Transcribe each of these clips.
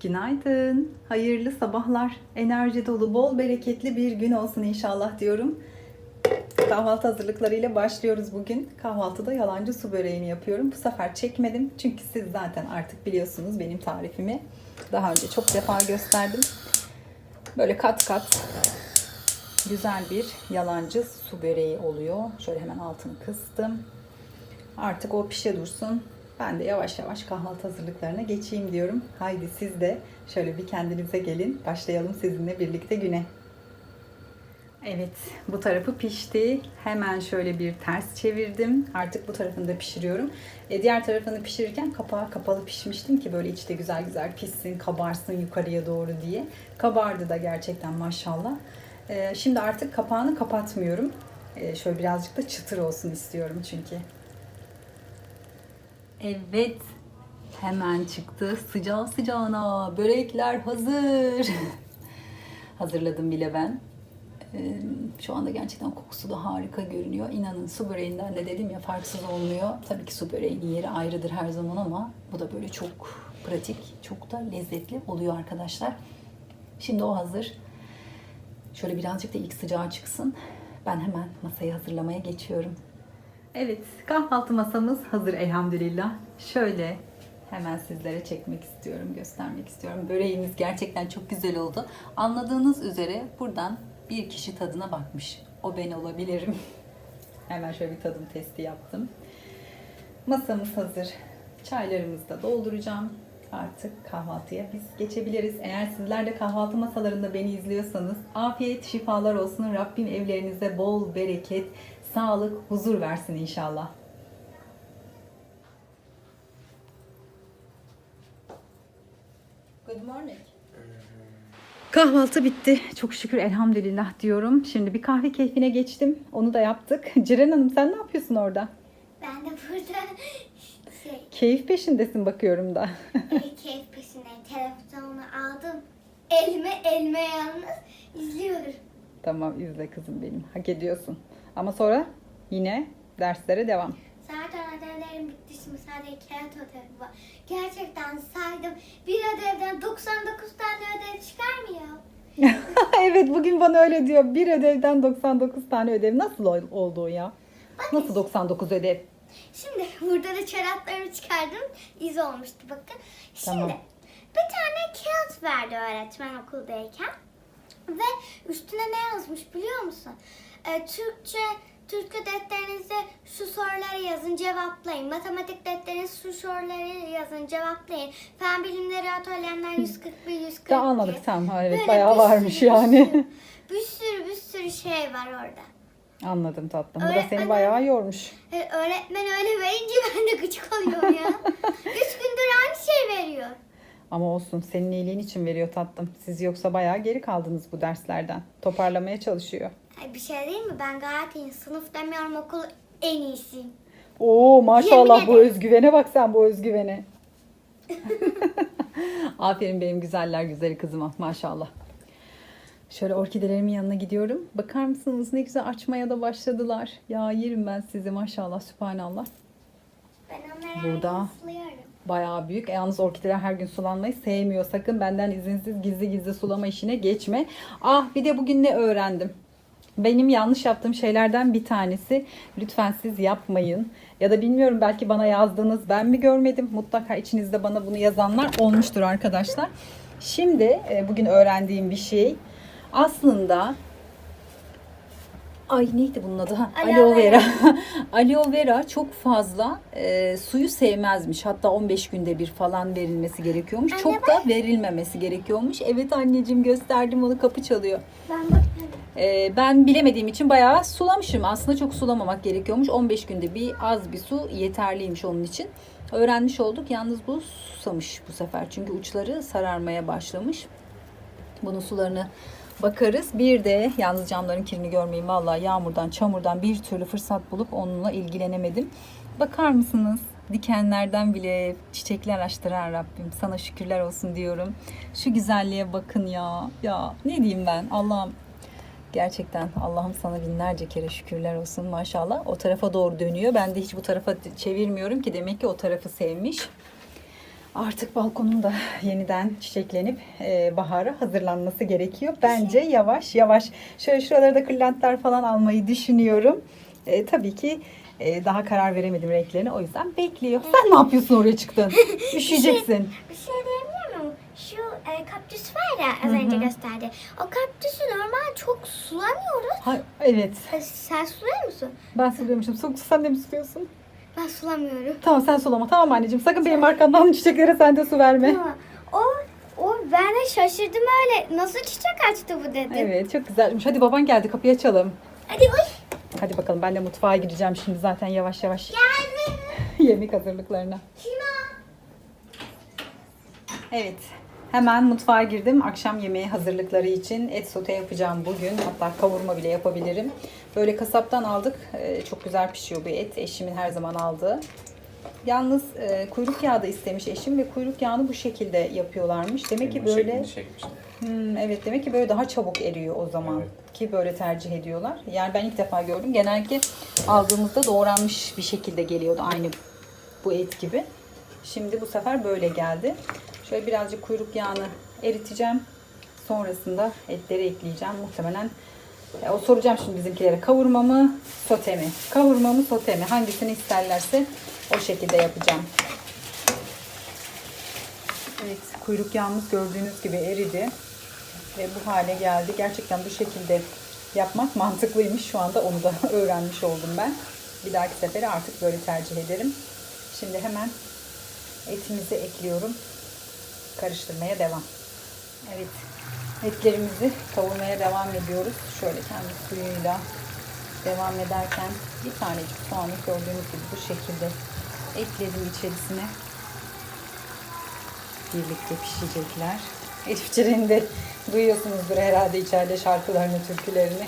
Günaydın. Hayırlı sabahlar. Enerji dolu, bol bereketli bir gün olsun inşallah diyorum. Kahvaltı hazırlıklarıyla başlıyoruz bugün. Kahvaltıda yalancı su böreğini yapıyorum. Bu sefer çekmedim. Çünkü siz zaten artık biliyorsunuz benim tarifimi. Daha önce çok defa gösterdim. Böyle kat kat güzel bir yalancı su böreği oluyor. Şöyle hemen altını kıstım. Artık o pişe dursun. Ben de yavaş yavaş kahvaltı hazırlıklarına geçeyim diyorum. Haydi siz de şöyle bir kendinize gelin. Başlayalım sizinle birlikte güne. Evet, bu tarafı pişti. Hemen şöyle bir ters çevirdim. Artık bu tarafını da pişiriyorum. E, diğer tarafını pişirirken kapağı kapalı pişmiştim ki böyle içte güzel güzel pişsin, kabarsın yukarıya doğru diye. Kabardı da gerçekten maşallah. E, şimdi artık kapağını kapatmıyorum. E, şöyle birazcık da çıtır olsun istiyorum çünkü. Evet. Hemen çıktı. Sıcağı sıcağına. Börekler hazır. Hazırladım bile ben. Ee, Şu anda gerçekten kokusu da harika görünüyor. İnanın su böreğinden de dedim ya farksız olmuyor. Tabii ki su böreğinin yeri ayrıdır her zaman ama bu da böyle çok pratik, çok da lezzetli oluyor arkadaşlar. Şimdi o hazır. Şöyle birazcık da ilk sıcağı çıksın. Ben hemen masayı hazırlamaya geçiyorum. Evet, kahvaltı masamız hazır elhamdülillah. Şöyle hemen sizlere çekmek istiyorum, göstermek istiyorum. Böreğimiz gerçekten çok güzel oldu. Anladığınız üzere buradan bir kişi tadına bakmış. O ben olabilirim. hemen şöyle bir tadım testi yaptım. Masamız hazır. Çaylarımızı da dolduracağım. Artık kahvaltıya biz geçebiliriz. Eğer sizler de kahvaltı masalarında beni izliyorsanız afiyet, şifalar olsun. Rabbim evlerinize bol bereket, sağlık, huzur versin inşallah. Good morning. Kahvaltı bitti. Çok şükür elhamdülillah diyorum. Şimdi bir kahve keyfine geçtim. Onu da yaptık. Ciren Hanım sen ne yapıyorsun orada? Ben de burada şey, Keyif peşindesin bakıyorum da. e, keyif peşindeyim. Telefonu aldım. Elime elime yalnız izliyorum. tamam izle kızım benim. Hak ediyorsun. Ama sonra yine derslere devam. Zaten ödevlerim bitti şimdi sadece kağıt ödevi var. Gerçekten saydım. Bir ödevden 99 tane ödev çıkar mı ya? evet bugün bana öyle diyor. Bir ödevden 99 tane ödev. Nasıl ol- oldu ya? Nasıl 99 ödev? Şimdi burada da çoraplarımı çıkardım. İz olmuştu bakın. Şimdi Tamam. bir tane kağıt verdi öğretmen okuldayken. Ve üstüne ne yazmış biliyor musun? Ee, Türkçe, Türkçe defterinize şu soruları yazın cevaplayın. Matematik defterinize şu soruları yazın cevaplayın. Fen bilimleri atölyemler 141, 142. Daha anladık tamam. Evet Böyle bayağı bir varmış sürü, yani. Bir sürü bir sürü şey var orada. Anladım tatlım. Bu da seni bayağı yormuş. Ee, öğretmen öyle verince ben de gıcık oluyorum ya. Üç gündür aynı şey veriyor. Ama olsun senin iyiliğin için veriyor tatlım. Siz yoksa bayağı geri kaldınız bu derslerden. Toparlamaya çalışıyor. Ay, bir şey değil mi? Ben gayet iyi. Sınıf demiyorum okul en iyisiyim. Oo maşallah Yemin bu ederim. özgüvene bak sen bu özgüvene. Aferin benim güzeller güzeli kızıma maşallah. Şöyle orkidelerimin yanına gidiyorum. Bakar mısınız ne güzel açmaya da başladılar. Ya yerim ben sizi maşallah sübhanallah. Ben onları Burada. suluyorum. Bayağı büyük. E, Yalnız orkideler her gün sulanmayı sevmiyor. Sakın benden izinsiz gizli gizli sulama işine geçme. Ah bir de bugün ne öğrendim? Benim yanlış yaptığım şeylerden bir tanesi lütfen siz yapmayın. Ya da bilmiyorum belki bana yazdığınız ben mi görmedim? Mutlaka içinizde bana bunu yazanlar olmuştur arkadaşlar. Şimdi e, bugün öğrendiğim bir şey aslında Ay neydi bunun adı? Ha, Aloe aloe vera. aloe vera çok fazla e, suyu sevmezmiş. Hatta 15 günde bir falan verilmesi gerekiyormuş. Anne çok da verilmemesi gerekiyormuş. Evet anneciğim gösterdim onu kapı çalıyor. Ben bakıyorum. E, ben bilemediğim için bayağı sulamışım. Aslında çok sulamamak gerekiyormuş. 15 günde bir az bir su yeterliymiş onun için. Öğrenmiş olduk. Yalnız bu susamış bu sefer. Çünkü uçları sararmaya başlamış. Bunun sularını bakarız. Bir de yalnız camların kirini görmeyin. Vallahi yağmurdan, çamurdan bir türlü fırsat bulup onunla ilgilenemedim. Bakar mısınız? Dikenlerden bile çiçekler açtıran Rabbim. Sana şükürler olsun diyorum. Şu güzelliğe bakın ya. Ya ne diyeyim ben? Allah'ım Gerçekten Allah'ım sana binlerce kere şükürler olsun maşallah. O tarafa doğru dönüyor. Ben de hiç bu tarafa çevirmiyorum ki demek ki o tarafı sevmiş. Artık balkonun da yeniden çiçeklenip e, bahara hazırlanması gerekiyor. Bence yavaş yavaş. Şöyle şuralara da kırlentler falan almayı düşünüyorum. E, tabii ki e, daha karar veremedim renklerine. O yüzden bekliyor. Sen ne yapıyorsun oraya çıktın? Üşüyeceksin. Bir şey diyebilir miyim? Şu e, kaktüs var ya az önce gösterdi. O kaktüsü normal çok sulamıyoruz. Ha, evet. E, Sen suluyor musun? Ben suluyormuşum. Su, sen de mi suluyorsun? Ben sulamıyorum. Tamam sen sulama. Tamam anneciğim. Sakın benim arkamdan çiçeklere sen de su verme. Ama o, o ben de şaşırdım öyle. Nasıl çiçek açtı bu dedim. Evet çok güzelmiş. Hadi baban geldi kapıyı açalım. Hadi uy. Hadi bakalım ben de mutfağa gideceğim şimdi zaten yavaş yavaş Geldim. yemek hazırlıklarına. Kima. Evet. Hemen mutfağa girdim. Akşam yemeği hazırlıkları için et sote yapacağım bugün. Hatta kavurma bile yapabilirim. Böyle kasaptan aldık. Ee, Çok güzel pişiyor bu et. Eşimin her zaman aldığı. Yalnız e, kuyruk yağı da istemiş eşim ve kuyruk yağını bu şekilde yapıyorlarmış. Demek ki böyle şeklini. Hmm, evet demek ki böyle daha çabuk eriyor o zaman Evet. ki böyle tercih ediyorlar. Yani ben ilk defa gördüm. Genellikle aldığımızda doğranmış bir şekilde geliyordu aynı bu et gibi. Şimdi bu sefer böyle geldi. Şöyle birazcık kuyruk yağını eriteceğim. Sonrasında etleri ekleyeceğim. Muhtemelen e, o soracağım şimdi bizimkilere kavurma mı, sote mi? Kavurma mı, sote mi? Hangisini isterlerse o şekilde yapacağım. Evet, kuyruk yağımız gördüğünüz gibi eridi ve bu hale geldi. Gerçekten bu şekilde yapmak mantıklıymış. Şu anda onu da öğrenmiş oldum ben. Bir dahaki sefere artık böyle tercih ederim. Şimdi hemen etimizi ekliyorum. Karıştırmaya devam. Evet, etlerimizi kavurmaya devam ediyoruz. Şöyle kendi suyuyla devam ederken bir tanecik soğanı gördüğünüz gibi bu şekilde ekledim içerisine birlikte pişecekler. Elif Ceren'i de duyuyorsunuzdur herhalde içeride şarkılarını, türkülerini.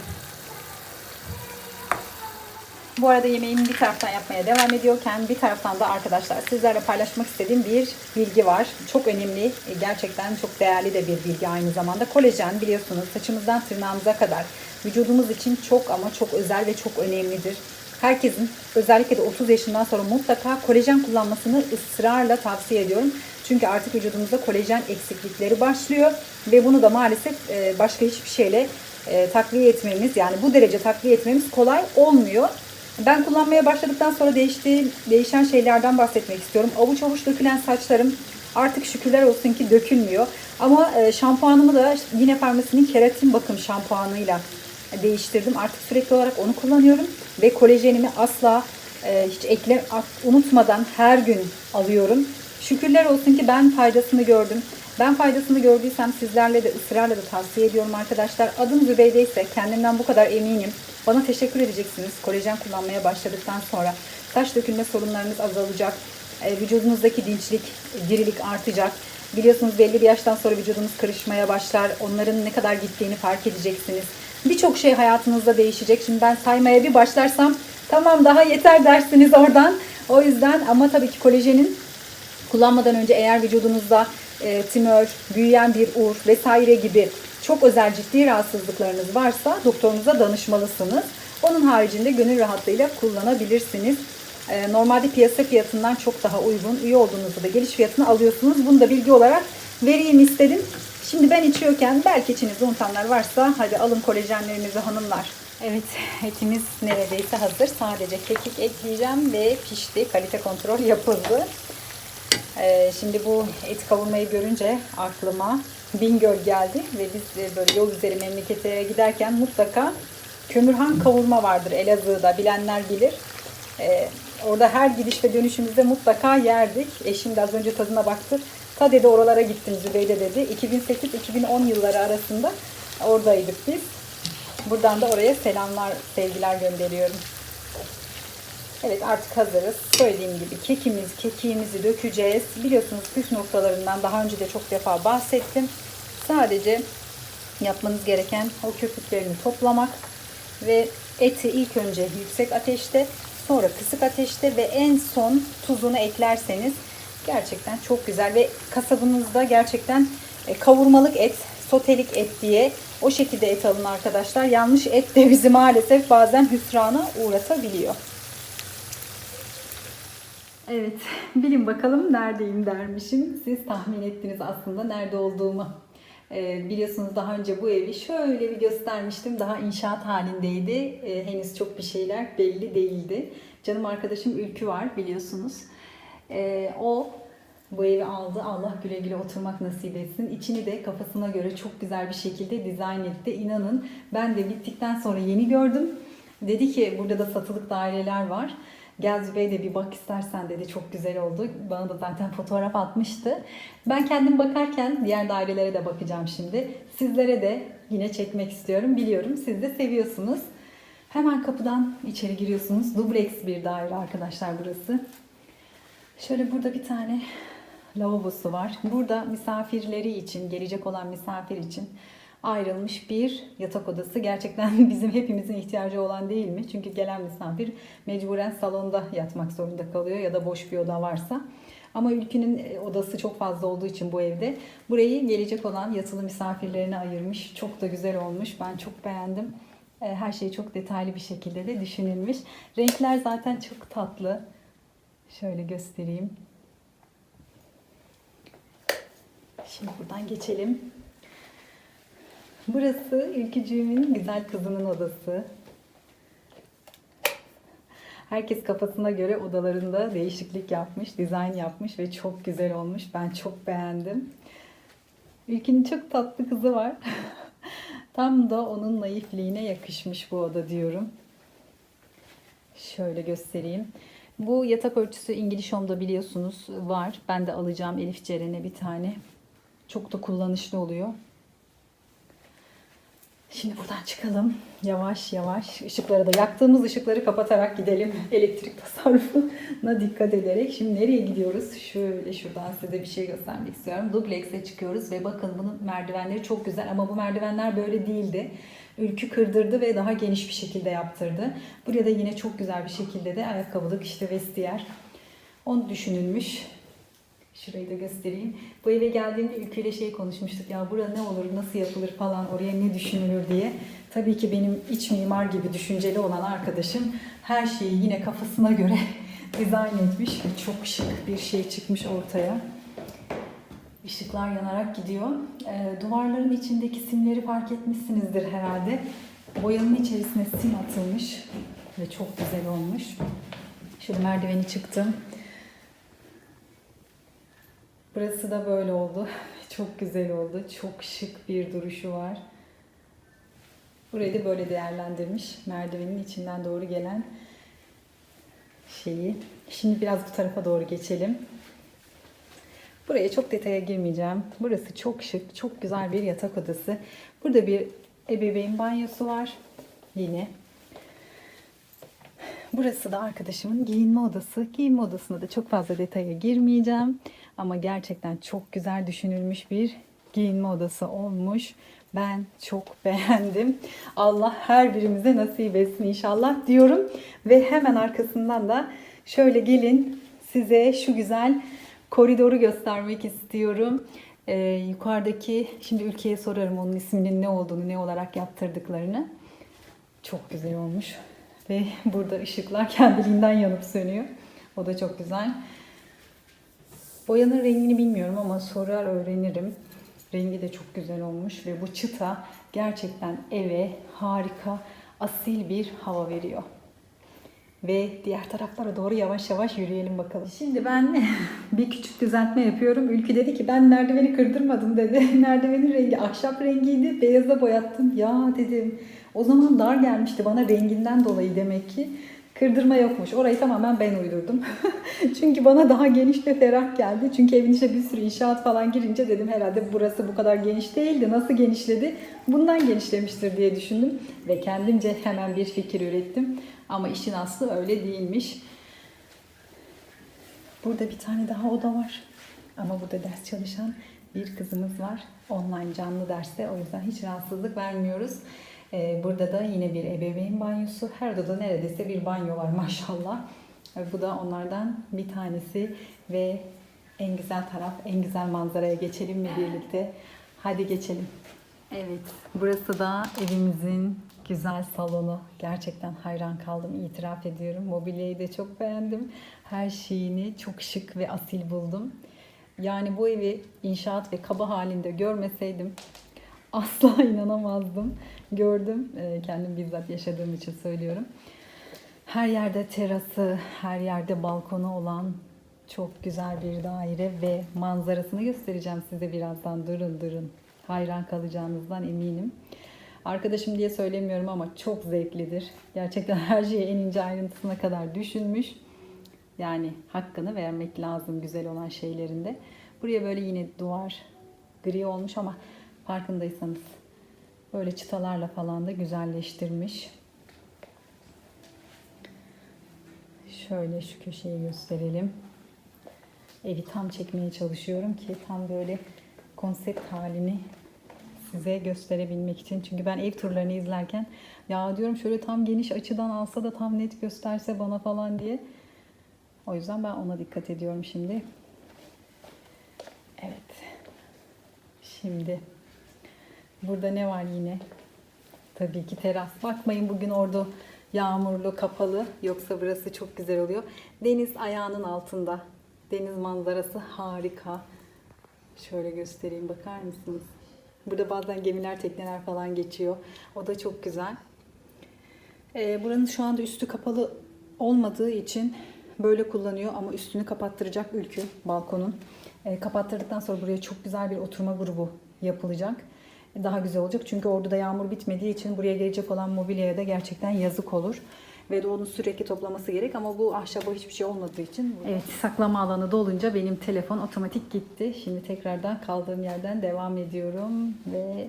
Bu arada yemeğimi bir taraftan yapmaya devam ediyorken bir taraftan da arkadaşlar sizlerle paylaşmak istediğim bir bilgi var. Çok önemli, e, gerçekten çok değerli de bir bilgi aynı zamanda. Kolajen biliyorsunuz saçımızdan tırnağımıza kadar vücudumuz için çok ama çok özel ve çok önemlidir. Herkesin özellikle de 30 yaşından sonra mutlaka kolajen kullanmasını ısrarla tavsiye ediyorum. Çünkü artık vücudumuzda kolajen eksiklikleri başlıyor ve bunu da maalesef e, başka hiçbir şeyle e, takviye etmemiz yani bu derece takviye etmemiz kolay olmuyor. Ben kullanmaya başladıktan sonra değiştiği, değişen şeylerden bahsetmek istiyorum. Avuç avuç dökülen saçlarım artık şükürler olsun ki dökülmüyor. Ama e, şampuanımı da yine farmasinin keratin bakım şampuanıyla değiştirdim. Artık sürekli olarak onu kullanıyorum. Ve kolajenimi asla e, hiç ekle unutmadan her gün alıyorum. Şükürler olsun ki ben faydasını gördüm. Ben faydasını gördüysem sizlerle de ısrarla da tavsiye ediyorum arkadaşlar. Adım Zübeyde ise kendimden bu kadar eminim. Bana teşekkür edeceksiniz kolajen kullanmaya başladıktan sonra. Saç dökülme sorunlarınız azalacak. E, vücudunuzdaki dinçlik, dirilik artacak. Biliyorsunuz belli bir yaştan sonra vücudunuz kırışmaya başlar. Onların ne kadar gittiğini fark edeceksiniz. Birçok şey hayatınızda değişecek. Şimdi ben saymaya bir başlarsam tamam daha yeter dersiniz oradan. O yüzden ama tabii ki kolajenin kullanmadan önce eğer vücudunuzda e, tümör, büyüyen bir ur vesaire gibi çok özel ciddi rahatsızlıklarınız varsa doktorunuza danışmalısınız. Onun haricinde gönül rahatlığıyla kullanabilirsiniz. E, normalde piyasa fiyatından çok daha uygun. Üye olduğunuzda da geliş fiyatını alıyorsunuz. Bunu da bilgi olarak vereyim istedim. Şimdi ben içiyorken belki içinizde unutanlar varsa hadi alın kolajenlerinizi hanımlar. Evet etimiz neredeyse hazır. Sadece kekik ekleyeceğim ve pişti. Kalite kontrol yapıldı. Ee, şimdi bu et kavurmayı görünce aklıma Bingöl geldi ve biz e, böyle yol üzeri memlekete giderken mutlaka kömürhan kavurma vardır Elazığ'da bilenler bilir. Ee, orada her gidiş ve dönüşümüzde mutlaka yerdik. Eşim de az önce tadına baktı. Ta dedi oralara gittim Zübeyde dedi. 2008-2010 yılları arasında oradaydık biz. Buradan da oraya selamlar, sevgiler gönderiyorum. Evet artık hazırız. Söylediğim gibi kekimiz, kekiğimizi dökeceğiz. Biliyorsunuz püf noktalarından daha önce de çok defa bahsettim. Sadece yapmanız gereken o köpüklerini toplamak ve eti ilk önce yüksek ateşte, sonra kısık ateşte ve en son tuzunu eklerseniz gerçekten çok güzel ve kasabınızda gerçekten e, kavurmalık et, sotelik et diye o şekilde et alın arkadaşlar. Yanlış et de bizi maalesef bazen hüsrana uğratabiliyor. Evet, bilin bakalım neredeyim dermişim. Siz tahmin ettiniz aslında nerede olduğumu. Ee, biliyorsunuz daha önce bu evi şöyle bir göstermiştim. Daha inşaat halindeydi. Ee, henüz çok bir şeyler belli değildi. Canım arkadaşım Ülkü var biliyorsunuz. Ee, o bu evi aldı. Allah güle güle oturmak nasip etsin. İçini de kafasına göre çok güzel bir şekilde dizayn etti. İnanın ben de bittikten sonra yeni gördüm. Dedi ki burada da satılık daireler var. Gel Zübey de bir bak istersen dedi. Çok güzel oldu. Bana da zaten fotoğraf atmıştı. Ben kendim bakarken diğer dairelere de bakacağım şimdi. Sizlere de yine çekmek istiyorum. Biliyorum siz de seviyorsunuz. Hemen kapıdan içeri giriyorsunuz. Dubleks bir daire arkadaşlar burası. Şöyle burada bir tane lavabosu var. Burada misafirleri için, gelecek olan misafir için ayrılmış bir yatak odası. Gerçekten bizim hepimizin ihtiyacı olan değil mi? Çünkü gelen misafir mecburen salonda yatmak zorunda kalıyor ya da boş bir oda varsa. Ama Ülkü'nün e, odası çok fazla olduğu için bu evde burayı gelecek olan yatılı misafirlerine ayırmış. Çok da güzel olmuş. Ben çok beğendim. E, Her şey çok detaylı bir şekilde de düşünülmüş. Renkler zaten çok tatlı. Şöyle göstereyim. Şimdi buradan geçelim. Burası Ülkücüğümün güzel kızının odası. Herkes kafasına göre odalarında değişiklik yapmış, dizayn yapmış ve çok güzel olmuş. Ben çok beğendim. Ülkünün çok tatlı kızı var. Tam da onun naifliğine yakışmış bu oda diyorum. Şöyle göstereyim. Bu yatak örtüsü İngiliz Home'da biliyorsunuz var. Ben de alacağım Elif Ceren'e bir tane. Çok da kullanışlı oluyor. Şimdi buradan çıkalım. Yavaş yavaş ışıkları da yaktığımız ışıkları kapatarak gidelim. Elektrik tasarrufuna dikkat ederek. Şimdi nereye gidiyoruz? Şöyle şuradan size bir şey göstermek istiyorum. Dublex'e çıkıyoruz ve bakın bunun merdivenleri çok güzel ama bu merdivenler böyle değildi. Ülkü kırdırdı ve daha geniş bir şekilde yaptırdı. Buraya da yine çok güzel bir şekilde de ayakkabılık işte vestiyer. Onu düşünülmüş. Şurayı da göstereyim. Bu eve geldiğimde Ülkü'yle şey konuşmuştuk. Ya bura ne olur, nasıl yapılır falan, oraya ne düşünülür diye. Tabii ki benim iç mimar gibi düşünceli olan arkadaşım her şeyi yine kafasına göre dizayn etmiş ve çok şık bir şey çıkmış ortaya. Işıklar yanarak gidiyor. Ee, duvarların içindeki simleri fark etmişsinizdir herhalde. Boyanın içerisine sim atılmış ve çok güzel olmuş. Şöyle merdiveni çıktım. Burası da böyle oldu. Çok güzel oldu. Çok şık bir duruşu var. Burayı da böyle değerlendirmiş. Merdivenin içinden doğru gelen şeyi. Şimdi biraz bu tarafa doğru geçelim. Buraya çok detaya girmeyeceğim. Burası çok şık, çok güzel bir yatak odası. Burada bir ebeveyn banyosu var. Yine. Burası da arkadaşımın giyinme odası. Giyinme odasına da çok fazla detaya girmeyeceğim. Ama gerçekten çok güzel düşünülmüş bir giyinme odası olmuş. Ben çok beğendim. Allah her birimize nasip etsin inşallah diyorum. Ve hemen arkasından da şöyle gelin size şu güzel koridoru göstermek istiyorum. Ee, yukarıdaki, şimdi ülkeye sorarım onun isminin ne olduğunu, ne olarak yaptırdıklarını. Çok güzel olmuş. Ve burada ışıklar kendiliğinden yanıp sönüyor. O da çok güzel. Boyanın rengini bilmiyorum ama sorar öğrenirim. Rengi de çok güzel olmuş ve bu çıta gerçekten eve harika, asil bir hava veriyor. Ve diğer taraflara doğru yavaş yavaş yürüyelim bakalım. Şimdi ben bir küçük düzeltme yapıyorum. Ülkü dedi ki ben merdiveni kırdırmadım dedi. Merdivenin rengi ahşap rengiydi. Beyaza boyattım. Ya dedim. O zaman dar gelmişti bana renginden dolayı demek ki. Kırdırma yokmuş. Orayı tamamen ben uydurdum. Çünkü bana daha geniş ve ferah geldi. Çünkü evin içine bir sürü inşaat falan girince dedim herhalde burası bu kadar geniş değildi. Nasıl genişledi? Bundan genişlemiştir diye düşündüm. Ve kendimce hemen bir fikir ürettim. Ama işin aslı öyle değilmiş. Burada bir tane daha oda var. Ama burada ders çalışan bir kızımız var. Online canlı derste. O yüzden hiç rahatsızlık vermiyoruz. Ee, Burada da yine bir ebeveyn banyosu. Her odada neredeyse bir banyo var maşallah. Ee, Bu da onlardan bir tanesi ve en güzel taraf, en güzel manzaraya geçelim mi birlikte? Hadi geçelim. Evet, burası da evimizin güzel salonu. Gerçekten hayran kaldım, itiraf ediyorum. Mobilyayı da çok beğendim. Her şeyini çok şık ve asil buldum. Yani bu evi inşaat ve kaba halinde görmeseydim asla inanamazdım. Gördüm, Ee, kendim bizzat yaşadığım için söylüyorum. Her yerde terası, her yerde balkonu olan çok güzel bir daire ve manzarasını göstereceğim size birazdan. Durun durun. Hayran kalacağınızdan eminim. Arkadaşım diye söylemiyorum ama çok zevklidir. Gerçekten her şeyi en ince ayrıntısına kadar düşünmüş. Yani hakkını vermek lazım güzel olan şeylerinde. Buraya böyle yine duvar gri olmuş ama farkındaysanız böyle çıtalarla falan da güzelleştirmiş. Şöyle şu köşeyi gösterelim. Evi tam çekmeye çalışıyorum ki tam böyle konsept halini size gösterebilmek için. Çünkü ben ev turlarını izlerken ya diyorum şöyle tam geniş açıdan alsa da tam net gösterse bana falan diye. O yüzden ben ona dikkat ediyorum şimdi. Evet. Şimdi burada ne var yine? Tabii ki teras. Bakmayın bugün orada yağmurlu, kapalı. Yoksa burası çok güzel oluyor. Deniz ayağının altında. Deniz manzarası harika. Şöyle göstereyim bakar mısınız? Burada bazen gemiler, tekneler falan geçiyor. O da çok güzel. Ee, buranın şu anda üstü kapalı olmadığı için böyle kullanıyor ama üstünü kapattıracak ülkü balkonun. Ee, kapattırdıktan sonra buraya çok güzel bir oturma grubu yapılacak. Daha güzel olacak çünkü orada da yağmur bitmediği için buraya gelecek olan mobilyaya da gerçekten yazık olur. Ve de onu sürekli toplaması gerek ama bu ahşaba hiçbir şey olmadığı için. Evet saklama alanı dolunca benim telefon otomatik gitti. Şimdi tekrardan kaldığım yerden devam ediyorum ve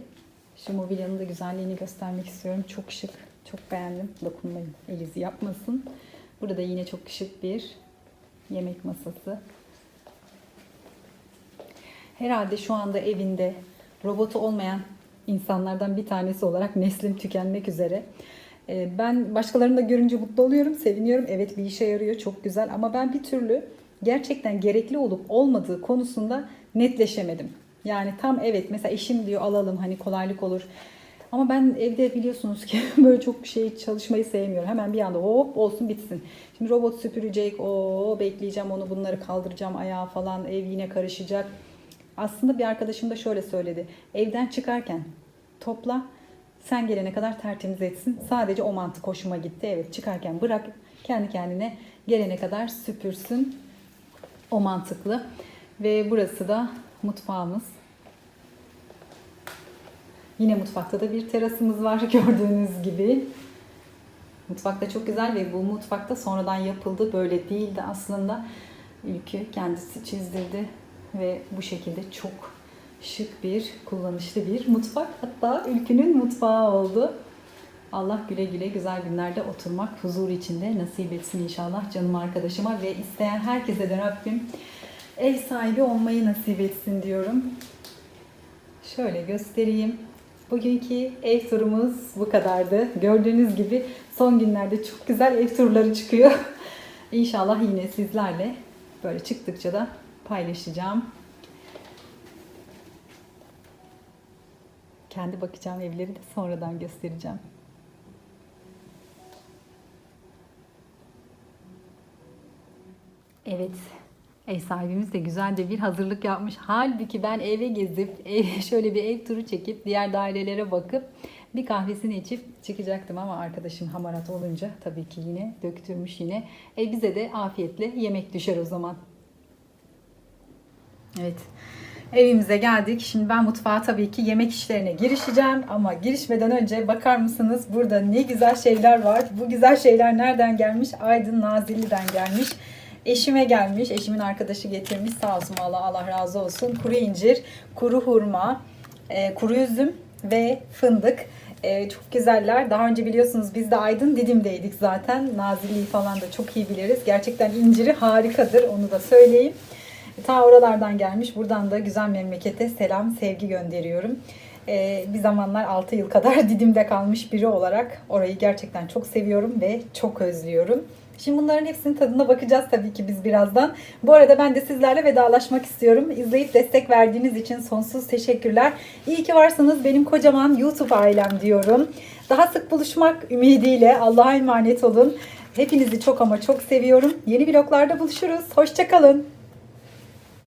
şu mobilyanın da güzelliğini göstermek istiyorum. Çok şık, çok beğendim. Dokunmayın, elizi yapmasın. Burada yine çok şık bir yemek masası. Herhalde şu anda evinde robotu olmayan insanlardan bir tanesi olarak neslim tükenmek üzere. Ee, Ben başkalarını da görünce mutlu oluyorum, seviniyorum. Evet bir işe yarıyor, çok güzel ama ben bir türlü gerçekten gerekli olup olmadığı konusunda netleşemedim. Yani tam evet mesela eşim diyor alalım hani kolaylık olur. Ama ben evde biliyorsunuz ki böyle çok şey çalışmayı sevmiyorum. Hemen bir anda hop olsun bitsin. Şimdi robot süpürecek, o bekleyeceğim onu bunları kaldıracağım ayağa falan ev yine karışacak. Aslında bir arkadaşım da şöyle söyledi. Evden çıkarken topla sen gelene kadar tertemiz etsin. Sadece o mantık hoşuma gitti. Evet çıkarken bırak kendi kendine gelene kadar süpürsün. O mantıklı. Ve burası da mutfağımız. Yine mutfakta da bir terasımız var gördüğünüz gibi. Mutfak da çok güzel ve bu mutfakta sonradan yapıldı. Böyle değildi aslında. Ülkü kendisi çizdirdi ve bu şekilde çok şık bir, kullanışlı bir mutfak. Hatta ülkünün mutfağı oldu. Allah güle güle güzel günlerde oturmak huzur içinde nasip etsin inşallah canım arkadaşıma ve isteyen herkese de Rabbim ev sahibi olmayı nasip etsin diyorum. Şöyle göstereyim. Bugünkü ev turumuz bu kadardı. Gördüğünüz gibi son günlerde çok güzel ev turları çıkıyor. İnşallah yine sizlerle böyle çıktıkça da paylaşacağım. Kendi bakacağım evleri de sonradan göstereceğim. Evet, ev sahibimiz de güzel de bir hazırlık yapmış. Halbuki ben eve gezip, şöyle bir ev turu çekip, diğer dairelere bakıp bir kahvesini içip çıkacaktım ama arkadaşım hamarat olunca tabii ki yine döktürmüş yine. E bize de afiyetle yemek düşer o zaman. Evet. Evimize geldik. Şimdi ben mutfağa tabii ki yemek işlerine girişeceğim. Ama girişmeden önce bakar mısınız burada ne güzel şeyler var. Bu güzel şeyler nereden gelmiş? Aydın Nazilli'den gelmiş. Eşime gelmiş. Eşimin arkadaşı getirmiş. Sağ olsun Allah Allah razı olsun. Kuru incir, kuru hurma, e, kuru üzüm ve fındık. E, çok güzeller. Daha önce biliyorsunuz biz de Aydın Didim'deydik zaten. Nazilli'yi falan da çok iyi biliriz. Gerçekten inciri harikadır. Onu da söyleyeyim. Ta oralardan gelmiş. Buradan da güzel memlekete selam, sevgi gönderiyorum. Ee, bir zamanlar 6 yıl kadar Didim'de kalmış biri olarak orayı gerçekten çok seviyorum ve çok özlüyorum. Şimdi bunların hepsinin tadına bakacağız tabii ki biz birazdan. Bu arada ben de sizlerle vedalaşmak istiyorum. İzleyip destek verdiğiniz için sonsuz teşekkürler. İyi ki varsınız benim kocaman YouTube ailem diyorum. Daha sık buluşmak ümidiyle Allah'a emanet olun. Hepinizi çok ama çok seviyorum. Yeni vloglarda buluşuruz. Hoşçakalın.